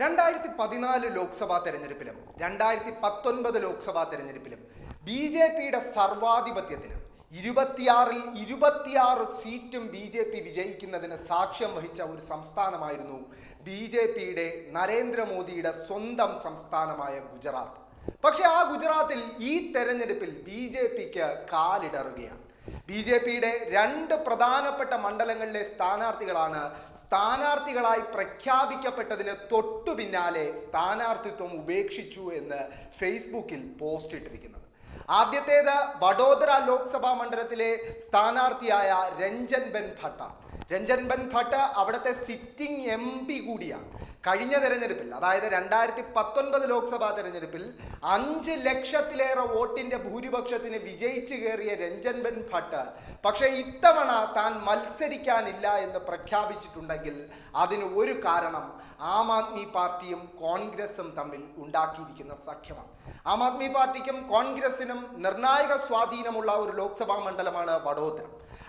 രണ്ടായിരത്തി പതിനാല് ലോക്സഭാ തെരഞ്ഞെടുപ്പിലും രണ്ടായിരത്തി പത്തൊൻപത് ലോക്സഭാ തെരഞ്ഞെടുപ്പിലും ബി ജെ പിയുടെ സർവാധിപത്യത്തിന് ഇരുപത്തിയാറിൽ ഇരുപത്തിയാറ് സീറ്റും ബി ജെ പി വിജയിക്കുന്നതിന് സാക്ഷ്യം വഹിച്ച ഒരു സംസ്ഥാനമായിരുന്നു ബി ജെ പിയുടെ നരേന്ദ്രമോദിയുടെ സ്വന്തം സംസ്ഥാനമായ ഗുജറാത്ത്. പക്ഷെ ആ ഗുജറാത്തിൽ ഈ തെരഞ്ഞെടുപ്പിൽ ബി ജെ പിക്ക് കാലിടറുകയാണ്. ബി ജെ പിയുടെ രണ്ട് പ്രധാനപ്പെട്ട മണ്ഡലങ്ങളിലെ സ്ഥാനാർത്ഥികളാണ് സ്ഥാനാർത്ഥികളായി പ്രഖ്യാപിക്കപ്പെട്ടതിന് തൊട്ടു പിന്നാലെ സ്ഥാനാർത്ഥിത്വം ഉപേക്ഷിച്ചു എന്ന് ഫേസ്ബുക്കിൽ പോസ്റ്റ് ഇട്ടിരിക്കുന്നത് ആദ്യത്തേത് വഡോദര ലോക്സഭാ മണ്ഡലത്തിലെ സ്ഥാനാർത്ഥിയായ രഞ്ജൻ ബെൻ ഭട്ട. രഞ്ജൻ ബൻ ഭട്ട് അവിടുത്തെ സിറ്റിംഗ് എം പി കൂടിയാണ്. കഴിഞ്ഞ തെരഞ്ഞെടുപ്പിൽ അതായത് രണ്ടായിരത്തി പത്തൊൻപത് ലോക്സഭാ തെരഞ്ഞെടുപ്പിൽ അഞ്ച് ലക്ഷത്തിലേറെ വോട്ടിന്റെ ഭൂരിപക്ഷത്തിന് വിജയിച്ചു കയറിയ രഞ്ജൻ ബെൻ ഭട്ട് പക്ഷേ ഇത്തവണ താൻ മത്സരിക്കാനില്ല എന്ന് പ്രഖ്യാപിച്ചിട്ടുണ്ടെങ്കിൽ അതിന് ഒരു കാരണം ആം ആദ്മി പാർട്ടിയും കോൺഗ്രസും തമ്മിൽ ഉണ്ടാക്കിയിരിക്കുന്ന സഖ്യമാണ്. ആം ആദ്മി പാർട്ടിക്കും കോൺഗ്രസിനും നിർണായക സ്വാധീനമുള്ള ഒരു ലോക്സഭാ മണ്ഡലമാണ് വഡോദര.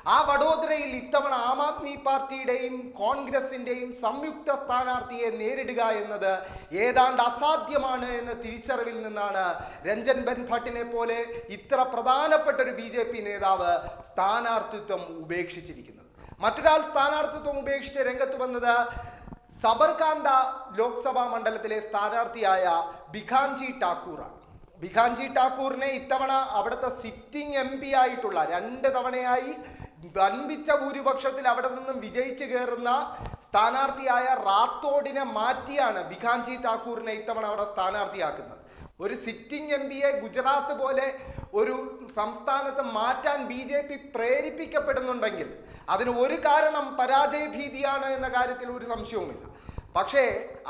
ആ വഡോദരയിൽ ഇത്തവണ ആം ആദ്മി പാർട്ടിയുടെയും കോൺഗ്രസിന്റെയും സംയുക്ത സ്ഥാനാർത്ഥിയെ നേരിടുക എന്നത് ഏതാണ്ട് അസാധ്യമാണ് എന്ന തിരിച്ചറിവിൽ നിന്നാണ് രഞ്ജൻ ബെൻ ഭട്ടിനെ പോലെ ഇത്ര പ്രധാനപ്പെട്ട ഒരു ബി ജെ പി നേതാവ് സ്ഥാനാർത്ഥിത്വം ഉപേക്ഷിച്ചിരിക്കുന്നത്. മറ്റൊരാൾ സ്ഥാനാർത്ഥിത്വം ഉപേക്ഷിച്ച് രംഗത്ത് വന്നത് സബർകാന്ത ലോക്സഭാ മണ്ഡലത്തിലെ സ്ഥാനാർത്ഥിയായ ബിഖാൻജി ടാക്കൂറാണ് ബിഖാൻജി ടാക്കൂറിനെ ഇത്തവണ അവിടുത്തെ സിറ്റിംഗ് എം പി ആയിട്ടുള്ള രണ്ട് തവണയായി വൻപിച്ച ഭൂരിപക്ഷത്തിൽ അവിടെ നിന്നും വിജയിച്ചു കയറുന്ന സ്ഥാനാർത്ഥിയായ റാത്തോഡിനെ മാറ്റിയാണ് ബിഖാൻജി ഠാക്കൂറിനെ ഇത്തവണ അവിടെ സ്ഥാനാർത്ഥിയാക്കുന്നത്. ഒരു സിറ്റിംഗ് എം ഗുജറാത്ത് പോലെ ഒരു സംസ്ഥാനത്ത് മാറ്റാൻ ബി ജെ പി പ്രേരിപ്പിക്കപ്പെടുന്നുണ്ടെങ്കിൽ അതിന് ഒരു കാരണം പരാജയ ഭീതിയാണ് എന്ന കാര്യത്തിൽ ഒരു സംശയവുമില്ല. പക്ഷേ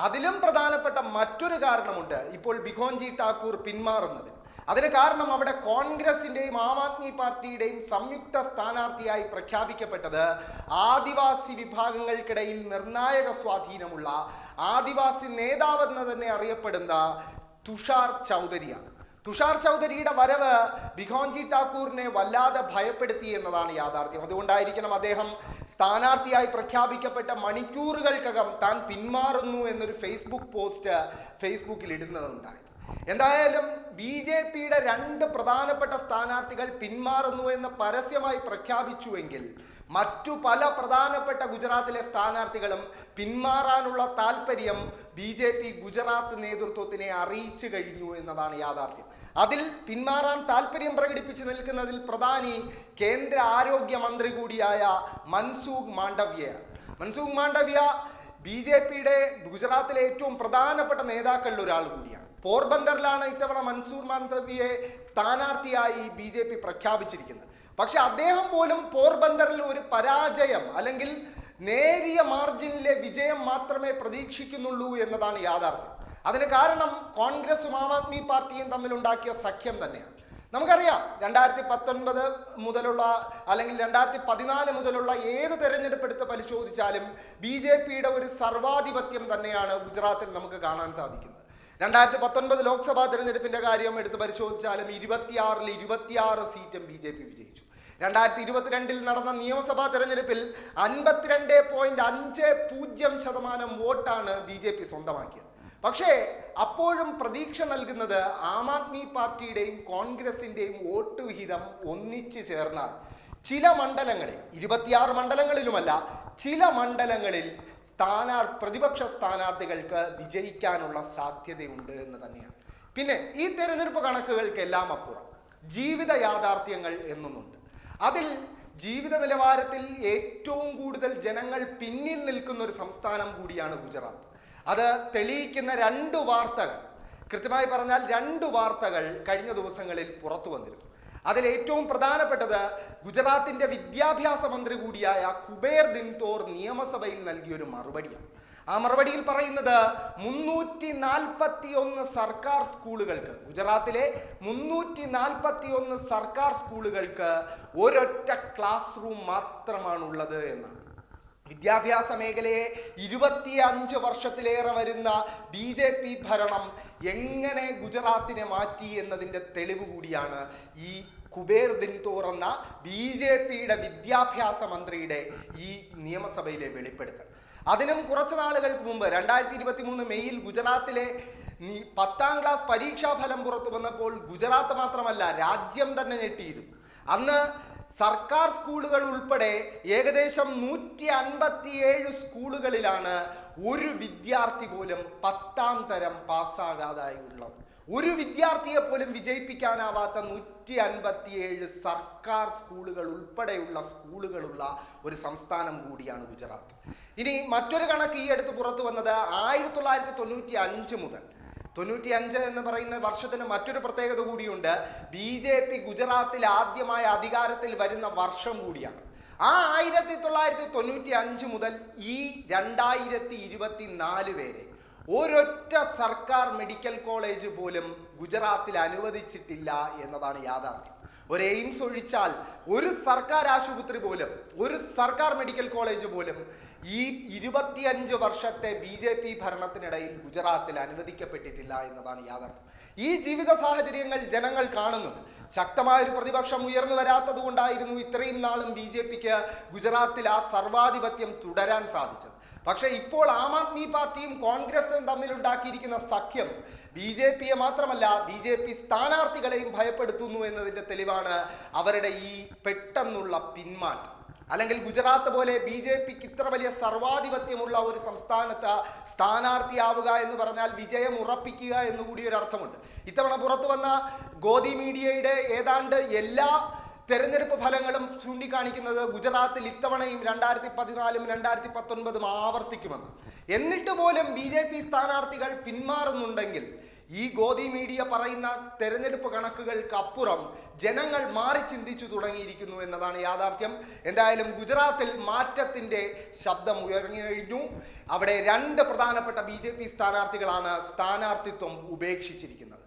അതിലും പ്രധാനപ്പെട്ട മറ്റൊരു കാരണമുണ്ട് ഇപ്പോൾ ബിഖോൻജി ഠാക്കൂർ പിന്മാറുന്നത് അതിന് കാരണം അവിടെ കോൺഗ്രസിന്റെയും ആം ആദ്മി പാർട്ടിയുടെയും സംയുക്ത സ്ഥാനാർത്ഥിയായി പ്രഖ്യാപിക്കപ്പെട്ടത് ആദിവാസി വിഭാഗങ്ങൾക്കിടയിൽ നിർണായക സ്വാധീനമുള്ള ആദിവാസി നേതാവെന്ന് തന്നെ അറിയപ്പെടുന്ന തുഷാർ ചൗധരിയാണ്. തുഷാർ ചൗധരിയുടെ വരവ് ബിഖോൻജി ഠാക്കൂറിനെ വല്ലാതെ ഭയപ്പെടുത്തി എന്നതാണ് യാഥാർത്ഥ്യം. അതുകൊണ്ടായിരിക്കണം അദ്ദേഹം സ്ഥാനാർത്ഥിയായി പ്രഖ്യാപിക്കപ്പെട്ട മണിക്കൂറുകൾക്കകം താൻ പിന്മാറുന്നു എന്നൊരു ഫേസ്ബുക്ക് പോസ്റ്റ് ഫേസ്ബുക്കിൽ ഇടുന്നതുണ്ടായത് എന്തായാലും ബി ജെ പിയുടെ രണ്ട് പ്രധാനപ്പെട്ട സ്ഥാനാർത്ഥികൾ പിന്മാറുന്നു എന്ന് പരസ്യമായി പ്രഖ്യാപിച്ചുവെങ്കിൽ മറ്റു പല പ്രധാനപ്പെട്ട ഗുജറാത്തിലെ സ്ഥാനാർത്ഥികളും പിന്മാറാനുള്ള താല്പര്യം ബി ജെ പി ഗുജറാത്ത് നേതൃത്വത്തിനെ അറിയിച്ചു കഴിഞ്ഞു എന്നതാണ് യാഥാർത്ഥ്യം. അതിൽ പിന്മാറാൻ താല്പര്യം പ്രകടിപ്പിച്ചു നിൽക്കുന്നതിൽ പ്രധാനി കേന്ദ്ര ആരോഗ്യമന്ത്രി കൂടിയായ മൻസൂഖ് മാണ്ഡവ്യയാണ് മൻസൂഖ് മാണ്ഡവ്യ ബി ജെ പിയുടെ ഗുജറാത്തിലെ ഏറ്റവും പ്രധാനപ്പെട്ട നേതാക്കളിൽ ഒരാൾ കൂടിയാണ്. പോർബന്തറിലാണ് ഇത്തവണ മൻസൂർ മാൻസവിയെ സ്ഥാനാർത്ഥിയായി ബി ജെ പി പ്രഖ്യാപിച്ചിരിക്കുന്നത്. പക്ഷെ അദ്ദേഹം പോലും പോർബന്ദറിൽ ഒരു പരാജയം അല്ലെങ്കിൽ നേരിയ മാർജിനിലെ വിജയം മാത്രമേ പ്രതീക്ഷിക്കുന്നുള്ളൂ എന്നതാണ് യാഥാർത്ഥ്യം. അതിന് കാരണം കോൺഗ്രസും ആം ആദ്മി പാർട്ടിയും തമ്മിലുണ്ടാക്കിയ സഖ്യം തന്നെയാണ്. നമുക്കറിയാം രണ്ടായിരത്തി പത്തൊൻപത് മുതലുള്ള അല്ലെങ്കിൽ രണ്ടായിരത്തി പതിനാല് മുതലുള്ള ഏത് തെരഞ്ഞെടുപ്പ് എടുത്ത് പരിശോധിച്ചാലും ബി ജെ പിയുടെ ഒരു സർവാധിപത്യം തന്നെയാണ് ഗുജറാത്തിൽ നമുക്ക് കാണാൻ സാധിക്കുന്നത്. രണ്ടായിരത്തി പത്തൊൻപത് ലോക്സഭാ തെരഞ്ഞെടുപ്പിന്റെ കാര്യം എടുത്ത് പരിശോധിച്ചാലും ഇരുപത്തിയാറിൽ ഇരുപത്തിയാറ് സീറ്റും ബി ജെ പി വിജയിച്ചു. രണ്ടായിരത്തി ഇരുപത്തിരണ്ടിൽ നടന്ന നിയമസഭാ തെരഞ്ഞെടുപ്പിൽ അൻപത്തിരണ്ട് പോയിന്റ് അഞ്ച് പൂജ്യം ശതമാനം വോട്ടാണ് ബി ജെ പി സ്വന്തമാക്കിയത്. പക്ഷേ അപ്പോഴും പ്രതീക്ഷ നൽകുന്നത് ആം ആദ്മി പാർട്ടിയുടെയും കോൺഗ്രസിന്റെയും വോട്ട് വിഹിതം ഒന്നിച്ചു ചേർന്നാൽ ചില മണ്ഡലങ്ങളിൽ ഇരുപത്തിയാറ് മണ്ഡലങ്ങളിലുമല്ല ചില മണ്ഡലങ്ങളിൽ സ്ഥാനാർ പ്രതിപക്ഷ സ്ഥാനാർത്ഥികൾക്ക് വിജയിക്കാനുള്ള സാധ്യതയുണ്ട് എന്ന് തന്നെയാണ്. പിന്നെ ഈ തെരഞ്ഞെടുപ്പ് കണക്കുകൾക്കെല്ലാം അപ്പുറം ജീവിത യാഥാർത്ഥ്യങ്ങൾ എന്നൊന്നുണ്ട്. അതിൽ ജീവിത നിലവാരത്തിൽ ഏറ്റവും കൂടുതൽ ജനങ്ങൾ പിന്നിൽ നിൽക്കുന്ന ഒരു സംസ്ഥാനം കൂടിയാണ് ഗുജറാത്ത്. അത് തെളിയിക്കുന്ന രണ്ട് വാർത്തകൾ കൃത്യമായി പറഞ്ഞാൽ രണ്ട് വാർത്തകൾ കഴിഞ്ഞ ദിവസങ്ങളിൽ പുറത്തു വന്നിരുന്നു. അതിൽ ഏറ്റവും പ്രധാനപ്പെട്ടത് ഗുജറാത്തിന്റെ വിദ്യാഭ്യാസ മന്ത്രി കൂടിയായ കുബേർ ദിൻതോർ നിയമസഭയിൽ നൽകിയൊരു മറുപടിയാണ്. ആ മറുപടിയിൽ പറയുന്നത് മുന്നൂറ്റി നാൽപ്പത്തി ഒന്ന് സർക്കാർ സ്കൂളുകൾക്ക് ഗുജറാത്തിലെ മുന്നൂറ്റി നാൽപ്പത്തി ഒന്ന് സർക്കാർ സ്കൂളുകൾക്ക് ഒരൊറ്റ ക്ലാസ് റൂം മാത്രമാണുള്ളത് എന്നാണ്. വിദ്യാഭ്യാസ മേഖലയെ ഇരുപത്തിയഞ്ച് വർഷത്തിലേറെ വരുന്ന ബി ജെ പി ഭരണം എങ്ങനെ ഗുജറാത്തിനെ മാറ്റി എന്നതിന്റെ തെളിവ് കൂടിയാണ് ഈ കുബേർ ദിൻതോർ എന്ന ബി ജെ പിയുടെ വിദ്യാഭ്യാസ മന്ത്രിയുടെ ഈ നിയമസഭയിലെ വെളിപ്പെടുത്തൽ. അതിനും കുറച്ച് നാളുകൾക്ക് മുമ്പ് രണ്ടായിരത്തി ഇരുപത്തി മൂന്ന് മെയ്യിൽ ഗുജറാത്തിലെ പത്താം ക്ലാസ് പരീക്ഷാഫലം പുറത്തു വന്നപ്പോൾ ഗുജറാത്ത് മാത്രമല്ല രാജ്യം തന്നെ ഞെട്ടിയിരുന്നു അന്ന് സർക്കാർ സ്കൂളുകൾ ഉൾപ്പെടെ ഏകദേശം നൂറ്റി അൻപത്തിയേഴ് സ്കൂളുകളിലാണ് ഒരു വിദ്യാർത്ഥി പോലും പത്താം തരം പാസ്സാകാതായി ഉള്ളത്. ഒരു വിദ്യാർത്ഥിയെ പോലും വിജയിപ്പിക്കാനാവാത്ത നൂറ്റി അൻപത്തിയേഴ് സർക്കാർ സ്കൂളുകൾ ഉൾപ്പെടെയുള്ള സ്കൂളുകളുള്ള ഒരു സംസ്ഥാനം കൂടിയാണ് ഗുജറാത്ത്. ഇനി മറ്റൊരു കണക്ക് ഈ അടുത്ത് പുറത്തു വന്നത് ആയിരത്തി തൊള്ളായിരത്തി തൊണ്ണൂറ്റി അഞ്ച് മുതൽ. തൊണ്ണൂറ്റി അഞ്ച് എന്ന് പറയുന്ന വർഷത്തിന് മറ്റൊരു പ്രത്യേകത കൂടിയുണ്ട്. ബി ജെ പി ഗുജറാത്തിൽ ആദ്യമായ അധികാരത്തിൽ വരുന്ന വർഷം കൂടിയാണ്. ആ ആയിരത്തി തൊള്ളായിരത്തി തൊണ്ണൂറ്റി അഞ്ച് മുതൽ ഈ രണ്ടായിരത്തി ഇരുപത്തി നാല് വരെ ഒരൊറ്റ സർക്കാർ മെഡിക്കൽ കോളേജ് പോലും ഗുജറാത്തിൽ അനുവദിച്ചിട്ടില്ല എന്നതാണ് യാഥാർത്ഥ്യം. ഒരു എയിംസ് ഒഴിച്ചാൽ ഒരു സർക്കാർ ആശുപത്രി പോലും ഒരു സർക്കാർ മെഡിക്കൽ കോളേജ് പോലും ഈ ഇരുപത്തിയഞ്ച് വർഷത്തെ ബി ജെ പി ഭരണത്തിനിടയിൽ ഗുജറാത്തിൽ അനുവദിക്കപ്പെട്ടിട്ടില്ല എന്നതാണ് യാഥാർത്ഥ്യം. ഈ ജീവിത സാഹചര്യങ്ങൾ ജനങ്ങൾ കാണുന്നുണ്ട് ശക്തമായ ഒരു പ്രതിപക്ഷം ഉയർന്നു വരാത്തത് കൊണ്ടായിരുന്നു ഇത്രയും നാളും ബി ജെ പിക്ക് ഗുജറാത്തിൽ ആ സർവാധിപത്യം തുടരാൻ സാധിച്ചത്. പക്ഷേ ഇപ്പോൾ ആം ആദ്മി പാർട്ടിയും കോൺഗ്രസും തമ്മിൽ ഉണ്ടാക്കിയിരിക്കുന്ന സഖ്യം ബി ജെ പിയെ മാത്രമല്ല ബി ജെ പി സ്ഥാനാർത്ഥികളെയും ഭയപ്പെടുത്തുന്നു എന്നതിന്റെ തെളിവാണ് അവരുടെ ഈ പെട്ടെന്നുള്ള പിന്മാറ്റം. അല്ലെങ്കിൽ ഗുജറാത്ത് പോലെ ബി ജെ പിക്ക് ഇത്ര വലിയ സർവാധിപത്യമുള്ള ഒരു സംസ്ഥാനത്ത് സ്ഥാനാർത്ഥിയാവുക എന്ന് പറഞ്ഞാൽ വിജയം ഉറപ്പിക്കുക എന്നുകൂടി ഒരു അർത്ഥമുണ്ട്. ഇത്തവണ പുറത്തു വന്ന ഗോദി മീഡിയയുടെ ഏതാണ്ട് എല്ലാ തെരഞ്ഞെടുപ്പ് ഫലങ്ങളും ചൂണ്ടിക്കാണിക്കുന്നത് ഗുജറാത്തിൽ ഇത്തവണയും രണ്ടായിരത്തി പതിനാലും രണ്ടായിരത്തി പത്തൊൻപതും ആവർത്തിക്കുമെന്ന്. എന്നിട്ട് പോലും ബി ജെ പി സ്ഥാനാർത്ഥികൾ പിന്മാറുന്നുണ്ടെങ്കിൽ ഈ ഗോതി മീഡിയ പറയുന്ന തെരഞ്ഞെടുപ്പ് കണക്കുകൾക്ക് അപ്പുറം ജനങ്ങൾ മാറി ചിന്തിച്ചു തുടങ്ങിയിരിക്കുന്നു എന്നതാണ് യാഥാർത്ഥ്യം. എന്തായാലും ഗുജറാത്തിൽ മാറ്റത്തിന്റെ ശബ്ദം ഉയർന്നു കഴിഞ്ഞു. അവിടെ രണ്ട് പ്രധാനപ്പെട്ട ബി സ്ഥാനാർത്ഥികളാണ് സ്ഥാനാർത്ഥിത്വം ഉപേക്ഷിച്ചിരിക്കുന്നത്.